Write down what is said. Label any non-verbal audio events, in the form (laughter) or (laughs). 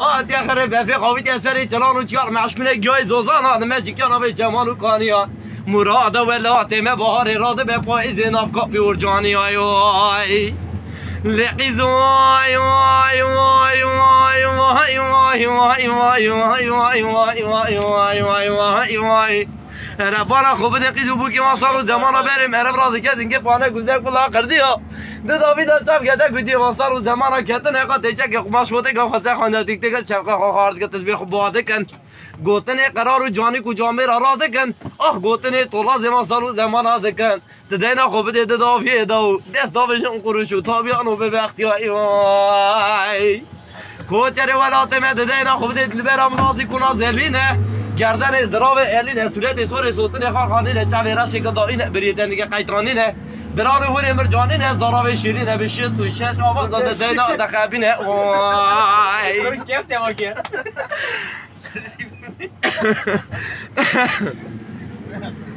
آتی آخر به افریق آوید اثر جلال و چیار معشق منه گیای زوزان ها نمه جکیان آوی جمال و کانی ها مراد و لاته مه بهار راده به پایز نافکا پیور جانی های های لقیز های های های vay vay vay vay vay vay vay vay vay vay Rabbana kubide kidubu ki masalu zamana berim Erem razı kedin ki fane güzel kulağa kırdı ya De davide çap kede güdü masalu zamana kedin Eka teycek ya kumaş vote gav khasay khanca dik dik Çapka khakhardı ki tezbih buadı ken Gotene kararı cani kucamir aradı ken Ah gotene tola zeman salu zamana diken Dedeyna kubide de daviye davu Des davijin kuruşu tabiyan o bebe ihtiyai vay کوچر ولات مددینا خود لبرام نازی کنا زلینه گردن ازراو الین صورت سور سوستن خان خانینه چاوی را شکل دارین بریدن دیگه قیترانینه بران هور مرجانینه. زراو شیری نه شیط تو شش آواز داده دینا (laughs) دخبینه. وای کیف دیوار که. (laughs) (laughs)